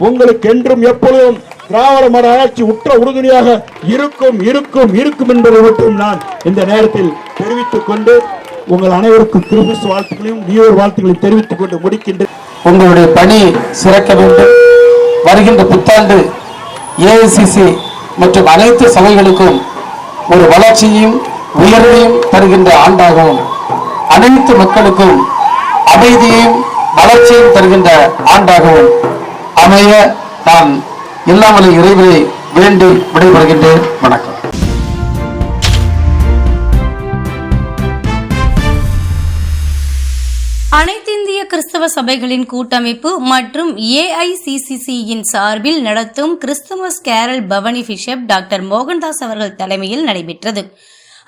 உங்களுக்கு என்றும் எப்பொழுதும் திராவிட மட ஆட்சி உற்ற உறுதுணையாக இருக்கும் இருக்கும் இருக்கும் என்பதை மட்டும் நான் இந்த நேரத்தில் தெரிவித்துக் கொண்டு உங்கள் அனைவருக்கும் கிறிஸ்துமஸ் வாழ்த்துக்களையும் நியூ வாழ்த்துக்களையும் தெரிவித்துக் கொண்டு முடிக்கின்றேன் உங்களுடைய பணி சிறக்க வேண்டும். வருகின்ற புத்தாண்டு ஏஐசிசி மற்றும் அனைத்து சபைகளுக்கும் ஒரு வளர்ச்சியும் உயர்வையும் தருகின்ற ஆண்டாகவும் அனைத்து மக்களுக்கும் அமைதியையும் வளர்ச்சியும் தருகின்ற ஆண்டாகவும் அமைய நான் இல்லாமல் இறைவனை வேண்டி விடைபெறுகின்றேன். வணக்கம். அனைத்திந்திய கிறிஸ்தவ சபைகளின் கூட்டமைப்பு மற்றும் ஏஐசிசிசியின் சார்பில் நடத்தும் கிறிஸ்துமஸ் கேரல் பவனி பிஷப் டாக்டர் மோகன்தாஸ் அவர்கள் தலைமையில் நடைபெற்றது.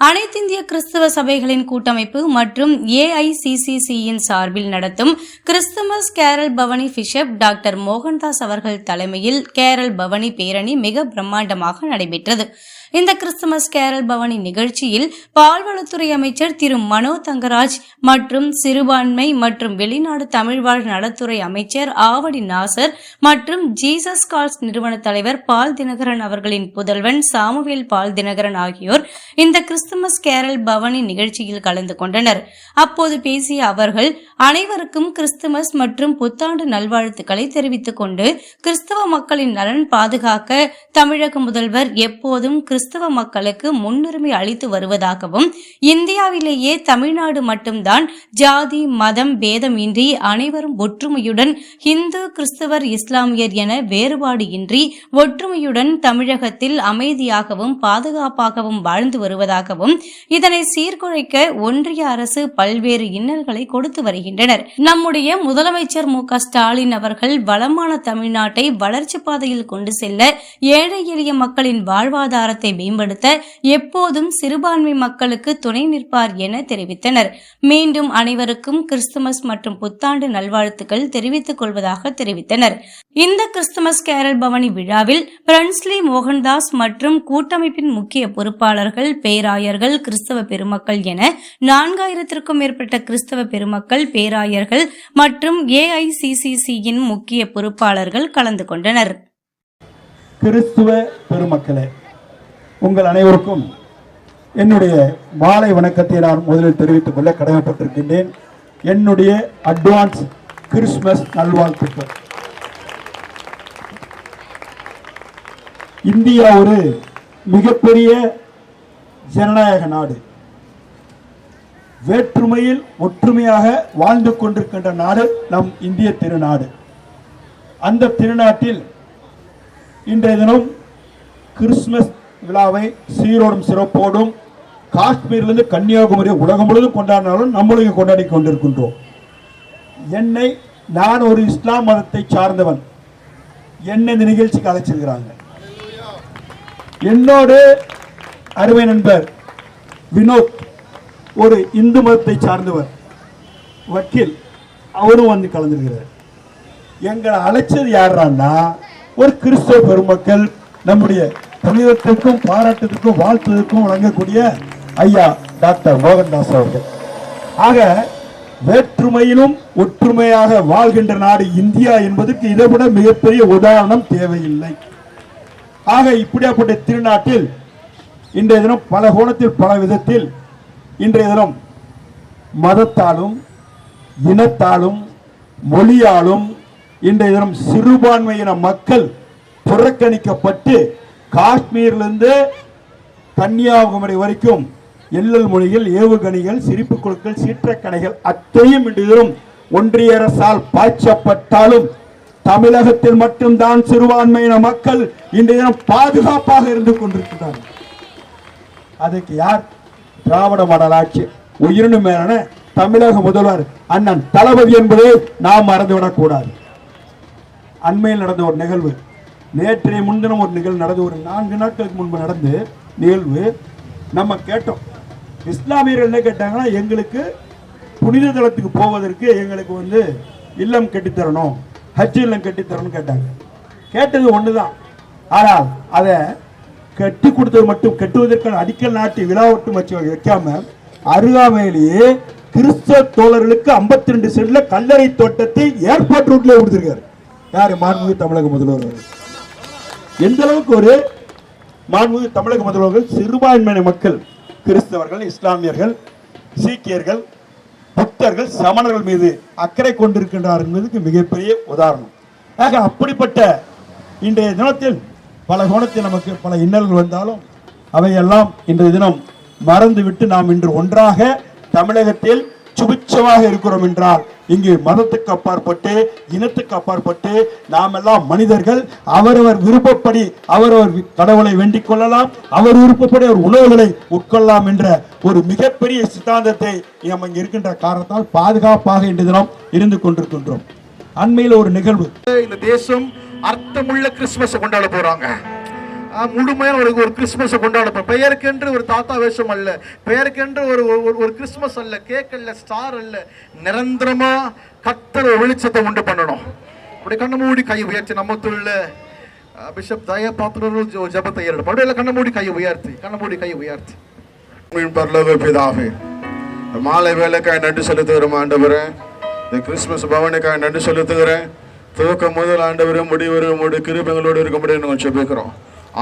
அனைத்திந்திய கிறிஸ்தவ சபைகளின் கூட்டமைப்பு மற்றும் ஏஐசிசிசியின் சார்பில் நடத்தும் கிறிஸ்துமஸ் கேரல் பவனி பிஷப் டாக்டர் மோகன்தாஸ் அவர்கள் தலைமையில் கேரல் பவனி பேரணி மிக பிரம்மாண்டமாக நடைபெற்றது. இந்த கிறிஸ்துமஸ் கேரல் பவனி நிகழ்ச்சியில் பால்வளத்துறை அமைச்சர் திரு மனோ தங்கராஜ் மற்றும் சிறுபான்மை மற்றும் வெளிநாடு தமிழ்வாழ் நலத்துறை அமைச்சர் ஆவடி நாசர் மற்றும் ஜீசஸ் கால்ஸ் நிறுவன தலைவர் பால் தினகரன் அவர்களின் புதல்வன் சாமுவேல் பால் தினகரன் ஆகியோர் இந்த கிறிஸ்துமஸ் கேரல் பவனி நிகழ்ச்சியில் கலந்து கொண்டனர். அப்போது பேசிய அவர்கள் அனைவருக்கும் கிறிஸ்துமஸ் மற்றும் புத்தாண்டு நல்வாழ்த்துக்களை தெரிவித்துக் கொண்டு கிறிஸ்தவ மக்களின் நலன் பாதுகாக்க தமிழக முதல்வர் எப்போதும் கிறிஸ்தவ மக்களுக்கு முன்னுரிமை அளித்து வருவதாகவும் இந்தியாவிலேயே தமிழ்நாடு மட்டும்தான் ஜாதி மதம் பேதமின்றி அனைவரும் ஒற்றுமையுடன் இந்து கிறிஸ்தவர் இஸ்லாமியர் என வேறுபாடு இன்றி ஒற்றுமையுடன் தமிழகத்தில் அமைதியாகவும் பாதுகாப்பாகவும் வாழ்ந்து வருவதாகவும் இதனை சீர்குலைக்க ஒன்றிய அரசு பல்வேறு இன்னல்களை கொடுத்து வருகின்றனர். நம்முடைய முதலமைச்சர் மு ஸ்டாலின் அவர்கள் வளமான தமிழ்நாட்டை வளர்ச்சி பாதையில் கொண்டு செல்ல ஏழை எளிய மக்களின் வாழ்வாதாரத்தை மேம்படுத்த எப்போதும் சிறுபான்மை மக்களுக்கு துணை நிற்பார் என தெரிவித்தனர். மீண்டும் அனைவருக்கும் கிறிஸ்துமஸ் மற்றும் புத்தாண்டு நல்வாழ்த்துக்கள் தெரிவித்துக் கொள்வதாக தெரிவித்தனர். இந்த கிறிஸ்துமஸ் கேரல் பவனி விழாவில் பிரன்ஸ்லி மோகன்தாஸ் மற்றும் கூட்டமைப்பின் முக்கிய பொறுப்பாளர்கள் பேராயர்கள் கிறிஸ்தவ பெருமக்கள் என நான்காயிரத்திற்கும் மேற்பட்ட கிறிஸ்தவ பெருமக்கள் பேராயர்கள் மற்றும் ஏஐசிசிசியின் முக்கிய பொறுப்பாளர்கள் கலந்து கொண்டனர். கிறிஸ்துவ பெருமக்களே உங்கள் அனைவருக்கும் என்னுடைய மாலை வணக்கத்தை நான் முதலில் தெரிவித்துக் கொள்ள கடமைப்பட்டிருக்கின்றேன். என்னுடைய அட்வான்ஸ் கிறிஸ்துமஸ் நல்வாழ்த்துக்கள். இந்தியா ஒரு மிகப்பெரிய ஜனநாயக நாடு. வேற்றுமையில் ஒற்றுமையாக வாழ்ந்து கொண்டிருக்கின்ற நாடு நம் இந்திய திருநாடு. அந்த திருநாட்டில் இன்றைய தினம் கிறிஸ்துமஸ் விழாவை சீரோடும் சிறப்போடும் காஷ்மீரிலிருந்து கன்னியாகுமரி உலகம் முழுவதும் கொண்டாடினாலும் நம்மளும் கொண்டாடி கொண்டிருக்கின்றோம். என்னை நான் ஒரு இஸ்லாம் மதத்தை சார்ந்தவன். என்னை இந்த நிகழ்ச்சிக்கு அழைச்சிருக்கிறாங்க என்னோடு அருமை நண்பர் வினோத் ஒரு இந்து மதத்தை சார்ந்தவர். வக்கீல் அவரும் வந்து கலந்துருக்கிறார். எங்களை அழைச்சது யாருன்னா ஒரு கிறிஸ்தவ பெருமக்கள் நம்முடைய புனிதத்திற்கும் பாராட்டுக்கும் வாழ்த்துவதற்கும் வழங்கக்கூடிய ஐயா டாக்டர் மோகன்தாஸ் அவர்கள். ஆக வேற்றுமையிலும் ஒற்றுமையாக வாழ்கின்ற நாடு இந்தியா என்பதற்கு இதைவிட மிகப்பெரிய உதாரணம் தேவையில்லை. ஆக இப்படியாப்பட்ட திருநாட்டில் இன்றைய தினம் பல கோணத்தில் பல விதத்தில் இன்றைய தினம் மதத்தாலும் இனத்தாலும் மொழியாலும் இன்றைய தினம் சிறுபான்மையின மக்கள் புறக்கணிக்கப்பட்டு காஷ்மீர்லேருந்து கன்னியாகுமரி வரைக்கும் எல்லல் மொழிகள் ஏவுகணைகள் சிரிப்பு குழுக்கள் சீற்றக்கணைகள் அத்தையும் இன்றும் ஒன்றிய அரசால் பாய்ச்சப்பட்டாலும் தமிழகத்தில் மட்டும்தான் சிறுபான்மையின மக்கள் இன்றைய தினம் பாதுகாப்பாக இருந்து கொண்டிருக்கிறார்கள். அதுக்கு யார்? திராவிட மாடல் ஆட்சி மேலான தமிழக முதல்வர் அண்ணன் தளபதி என்பதை நாம் மறந்துவிடக்கூடாது. அண்மையில் நடந்த ஒரு நிகழ்வு. நேற்றைய முன்தினம் ஒரு நிகழ்வு நடந்து ஒரு நான்கு நாட்களுக்கு முன்பு நடந்து நிகழ்வு. நம்ம கேட்டோம். இஸ்லாமியர்கள் என்ன கேட்டாங்கன்னா எங்களுக்கு புனித தலத்துக்கு போவதற்கு எங்களுக்கு வந்து இல்லம் கட்டித்தரணும் ஹஜ் இல்லம் கட்டித்தரணும்னு கேட்டாங்க. கேட்டது ஒன்று தான் ஆனால் அதை கட்டி கொடுத்தது மட்டும் கட்டுவதற்கான அடிக்கல் நாட்டி விழா ஒட்டும் வச்சு வைக்காம அருகாமையிலேயே கிறிஸ்தவ தோழர்களுக்கு 52 ரெண்டு சென்ட்ல கல்லறை தோட்டத்தை ஏர்போர்ட் ரூட்ல கொடுத்துருக்காரு. யார்? மாண்புமிகு தமிழக முதல்வர் எந்த அளவுக்கு ஒரு மாண்புமிகு தமிழக முதல்வர்கள் சிறுபான்மையின மக்கள் கிறிஸ்தவர்கள் இஸ்லாமியர்கள் சீக்கியர்கள் புத்தர்கள் சமணர்கள் மீது அக்கறை கொண்டிருக்கின்றார் என்பதுக்கு மிகப்பெரிய உதாரணம். ஆக அப்படிப்பட்ட இன்றைய தினத்தில் பல கோணத்தில் நமக்கு பல இன்னல்கள் வந்தாலும் அவையெல்லாம் இன்றைய தினம் மறந்துவிட்டு நாம் இன்று ஒன்றாக தமிழகத்தில் சுபிட்சமாக இருக்கிறோம் என்றால் இங்கு மதத்துக்கு அப்பாற்பட்டு இனத்துக்கு அப்பாற்பட்டு நாம் எல்லாம் மனிதர்கள். அவரவர் விருப்பப்படி அவரவர் கடவுளை வேண்டிக் கொள்ளலாம். அவர் விருப்பப்படி அவர் உணவுகளை உட்கொள்ளலாம் என்ற ஒரு மிகப்பெரிய சித்தாந்தத்தை நம்ம இங்கே இருக்கின்ற காரணத்தால் பாதுகாப்பாக இன்று தினம் இருந்து கொண்டிருக்கின்றோம். அண்மையில் ஒரு நிகழ்வு. இந்த தேசம் அர்த்தமுள்ள கிறிஸ்துமஸ் கொண்டாட போறாங்க. முழுமையாக முழுமையான ஒரு கிறிஸ்மஸை கொண்டாடப்போம். பெயருக்கென்று ஒரு தாத்தா வேஷம் அல்ல. பெயருக்கென்று ஒரு ஒரு- ஒரு அல்ல. கேக் அல்ல ஸ்டார் அல்ல. நிரந்தரமாக கத்தர் வெளிச்சத்தை உண்டு பண்ணணும். அப்படி கண்ணை மூடி கை உயர்த்தி நம்ம பிஷப் தய பாத்திரம் ஜபத்தை ஏறணும். அப்படியே கண்ண மூடி கை உயர்த்தி கண்ண மூடி கை உயர்த்தி. பரலோக பிதாவே இந்த மாலை வேலைக்காய் நன்றி செலுத்துகிறோம் ஆண்டவரே. இந்த கிறிஸ்மஸ் பவனுக்காய் நன்றி செலுத்துகிறேன். துவக்கம் முதல் ஆண்டவரும் முடிவரும் முடி கிருபங்களோடு இருக்க முடியும் நாங்கள் செபிக்கிறோம்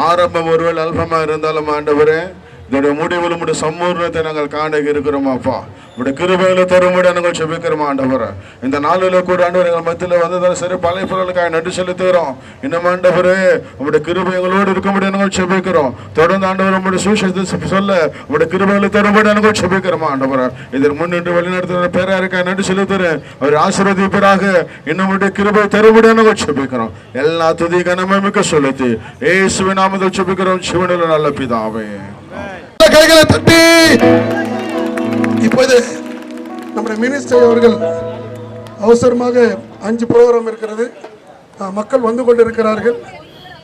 ஆரம்பம் ஒருவேளை அல்பமாக இருந்தாலும் ஆண்டவரே இதோடைய முடிவில் உங்களுடைய சம்பூர்ணத்தை நாங்கள் காண இருக்கிறோம் அப்பா உங்களுடைய கிருபையில தரும்படி நாங்கள் செபிக்கிறோம் ஆண்டவரே. இந்த நாளில் கூட ஆண்டவர் எங்கள் மத்தியில் வந்ததால் சரி பழைய பொருளுக்காக நன்றி செலுத்துகிறோம். இன்னும் ஆண்டவரே உங்களுடைய கிருபை எங்களோடு இருக்கும்படி நாங்கள் செபிக்கிறோம் தொடர்ந்து ஆண்டவர் உங்களுடைய சுவிசேஷத்தை சொல்ல உங்களுடைய கிருபையில தரும்படி நாங்கள் செபிக்கிறோம் ஆண்டவரே. இதற்கு முன்னின்று வழிநடத்துகிற பேராருக்காக நன்றி செலுத்துகிறேன். அவர் ஆசீர்வதிப்பராக. இன்னும் உடைய கிருபை தரும்படி நாங்கள் செபிக்கிறோம் எல்லா துதி கனமிக்க செலுத்தி ஏசுவின் நாமத்தில் செபிக்கிறோம் சிவனில் நல்ல பிதாவே. கைகளை தட்டி இப்போது நம்முடைய மினிஸ்டர் அவர்கள் அவசரமாக அஞ்சு ப்ரோக்ராம் இருக்கிறது. மக்கள் வந்து கொண்டிருக்கிறார்கள்.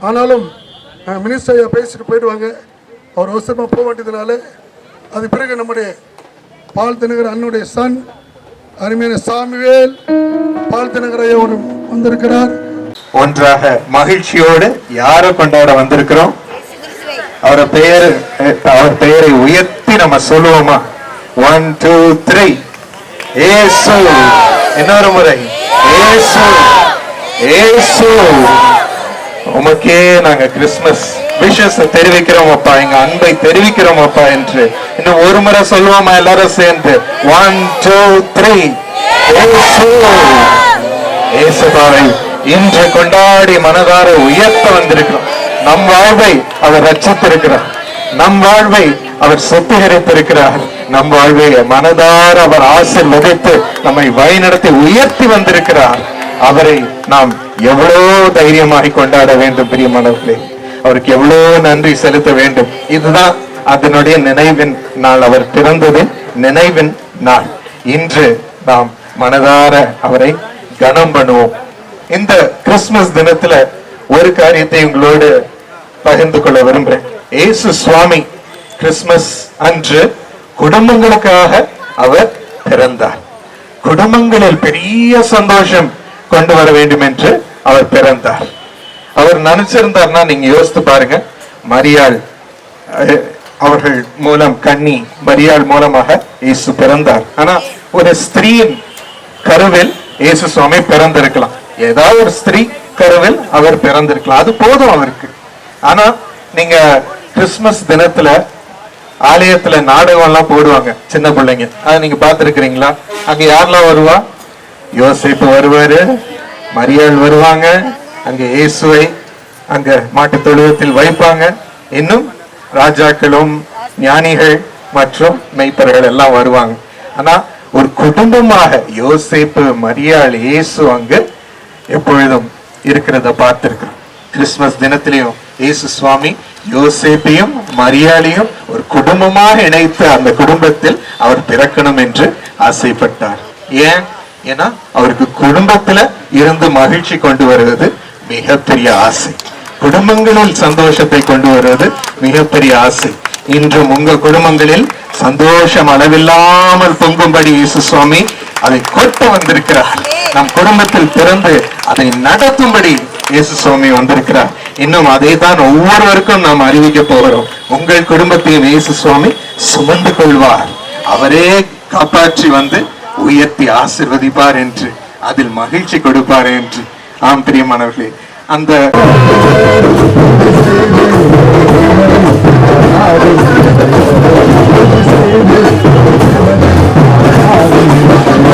ஆனாலும் மினிஸ்டர் ஐயா பேசிட்டு போயிடுவாங்க. அவர் அவசரமாக போக வேண்டியதுனால அது பிறகு நம்முடைய பால் தினகர் அண்ணுடைய சன் அருமையான சாமிவேல் பால் தினகர் ஐயா வந்திருக்கிறார். ஒன்றாக மகிழ்ச்சியோடு யாரை கொண்டாட வந்திருக்கிறோம். அவர பெயர் அவர் பெயரை உயர்த்தி நம்ம சொல்லுவோமா? ஒன் டூ த்ரீ ஏசு இன்னொரு முறை. ஏசு ஏசு உமக்கே நாங்க கிறிஸ்துமஸ் விஷஸ் தெரிவிக்கிறோம் அப்பா. எங்க அன்பை தெரிவிக்கிறோம் அப்பா என்று. இன்னும் ஒரு முறை சொல்லுவோமா எல்லாரும் சேர்ந்து. ஒன் டூ த்ரீ ஏசு இன்று கொண்டாடி மனதார உயர்த்த வந்திருக்கிறோம். நம் வாழ்வை அவர் ரச்சித்திருக்கிறார் நம் வாழ்வை அவர் சுத்திகரித்திருக்கிறார். நம் வாழ்வை மனதார அவர் ஆசீர்வதித்து நம்மை வழிநடத்தி உயர்த்தி வந்திருக்கிறார். அவரை நாம் எவ்வளவு தைரியமாய் கொண்டாட வேண்டும் பிரியமானவர்களே அவருக்கு எவ்வளவு நன்றி செலுத்த வேண்டும். இதுதான் அதனுடைய நினைவின் நாள். அவர் பிறந்தது நினைவின் நாள். இன்று நாம் மனதார அவரை கனம் பண்ணுவோம். இந்த கிறிஸ்துமஸ் தினத்துல ஒரு காரியத்தை உங்களோடு பகிர்ந்து கொள்ள விரும்புறேன். இயேசு சுவாமி கிறிஸ்துமஸ் அன்று குடும்பங்களுக்காக அவர் பிறந்தார். குடும்பங்களில் பெரிய சந்தோஷம் கொண்டு வர வேண்டும் என்று அவர் பிறந்தார். அவர் நினைச்சிருந்தார்னா நீங்க யோசித்து பாருங்க. மரியாள் அவர்கள் மூலம் கண்ணி மரியாள் மூலமாக இயேசு பிறந்தார். ஆனா ஒரு ஸ்திரீயின் கருவில் இயேசு சுவாமி பிறந்திருக்கலாம். ஏதாவது ஒரு ஸ்திரீ கருவில் அவர் பிறந்திருக்கலாம். அது போதும் அவருக்கு. ஆனா நீங்க கிறிஸ்துமஸ் தினத்துல ஆலயத்துல நாடகம் எல்லாம் போடுவாங்க சின்ன பிள்ளைங்க. அதை நீங்க பார்த்துருக்கிறீங்களா? அங்க யாரெல்லாம் வருவா? யோசிப்பு வருவாரு மரியாள் வருவாங்க அங்க இயேசுவை அங்க மாட்டு தொழுவத்தில் வைப்பாங்க. இன்னும் ராஜாக்களும் ஞானிகள் மற்றும் மெய்ப்பர்கள் எல்லாம் வருவாங்க. ஆனா ஒரு குடும்பமாக யோசேப்பு மரியாள் இயேசு அங்கு எப்பொழுதும் இருக்கிறத பார்த்திருக்கிறோம். கிறிஸ்துமஸ் தினத்திலையும் இயேசு சுவாமி யோசேப்பையும் மரியாளையும் ஒரு குடும்பமாக இணைத்து அந்த குடும்பத்தில் அவர் பிறக்கணும் என்று ஆசைப்பட்டார். ஏன்? ஏன்னா அவருக்கு குடும்பத்துல இருந்து மகிழ்ச்சி கொண்டு வருவது மிகப்பெரிய ஆசை. குடும்பங்களில் சந்தோஷத்தை கொண்டு வருவது மிகப்பெரிய ஆசை. இன்றும் உங்கள் குடும்பங்களில் சந்தோஷம் அளவில்லாமல் பொங்கும்படி இயேசு சுவாமி அதை கொட்ட வந்திருக்கிறார். நம் குடும்பத்தில் பிறந்து அதை நடத்தும்படி இயேசு சுவாமி வந்திருக்கிறார். இன்னும் அதை தான் ஒவ்வொருவருக்கும் நாம் அறிவிக்க போகிறோம். உங்கள் குடும்பத்தையும் இயேசு சுவாமி சுமந்து கொள்வார். அவரே காப்பாற்றி வந்து உயர்த்தி ஆசிர்வதிப்பார் என்று அதில் மகிழ்ச்சி கொடுப்பார் என்று. ஆம் பிரியமானவர்களே அந்த எங்களுக்கு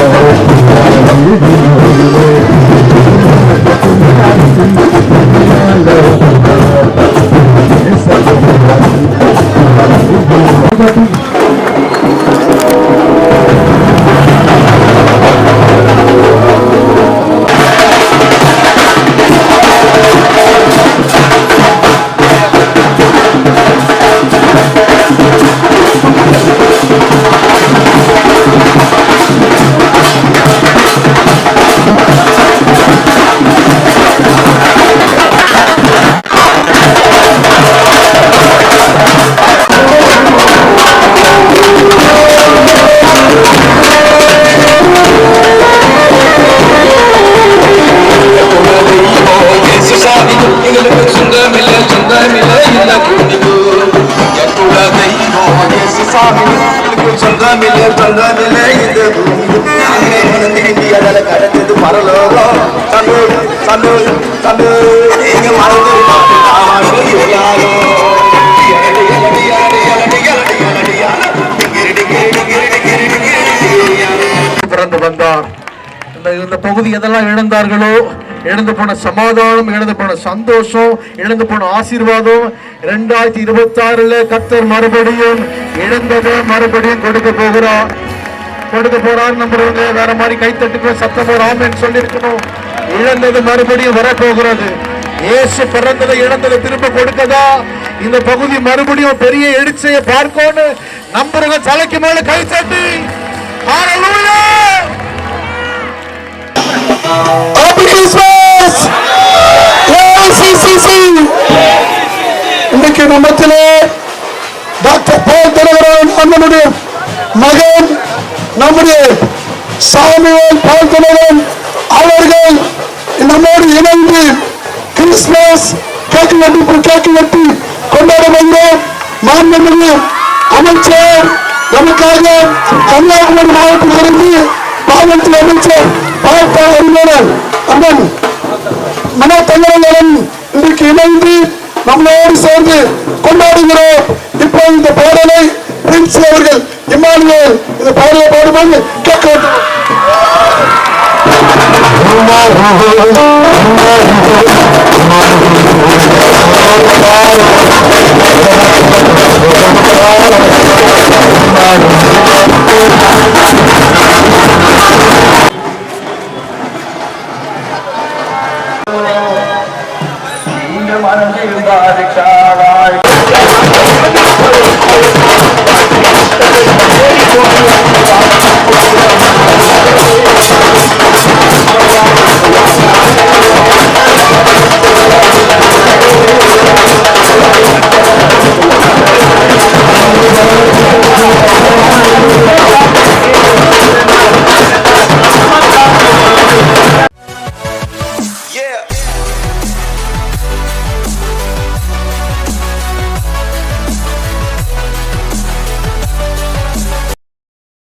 சொந்தமில்லை சொந்தமில்லை இந்த இந்தியாவில் கிடைச்சது பரலோகம் சந்தோஷ் சந்தோஷ் சந்தோஷ் நீங்க மறந்து பிறந்து வந்தார் இந்த பகுதி எதெல்லாம் இழந்தார்களோ இழந்து போன சமாதானம் இழந்து போன சந்தோஷம் இழந்து போன ஆசீர்வாதம். ரெண்டாயிரத்தி இருபத்தி ஆறுல கத்தர் மறுபடியும் இழந்ததை மறுபடியும் கொடுக்க போகிறார். கொடுக்க போறார் நம்புறவங்க வேற மாதிரி கைத்தட்டுக்கு சத்தம் ஒரு ஆமேன்னு சொல்லியிருக்கணும். இழந்தது மறுபடியும் வரப்போகிறது. இயேசு பிறந்ததை இழந்ததை திரும்ப கொடுக்கதா? இந்த பகுதி மறுபடியும் பெரிய எழுச்சியை பார்க்கோன்னு நம்புறவங்க தலைக்கு மேல கை தட்டி. இன்றைக்கு நம்மத்திலே டாக்டர் பால் தினகரன் அண்ணனுடைய மகன் நம்முடைய சாமுவேல் பால் தினகரன் அவர்கள் நம்மோடு இணைந்து கிறிஸ்துமஸ் கேக்கு வெட்டி கேக்கு வெட்டி கொண்டாட வந்தோம் மாண்புமிகு அமைச்சர் நமக்காக கன்னியாகுமரி மாவட்டத்திலிருந்து மாவட்ட அமைச்சர் பார்த்த அண்ணன் மன தங்கரங்கடன் இன்றைக்கு இணைந்து நம்மளோடு சேர்ந்து கொண்டாடுகிறோம் இப்போ இந்த பாடலை பிரின்ஸ் அவர்கள் இம்மானுவேல் இந்த பாடலை பாடும்போது கேட்க வேண்டும்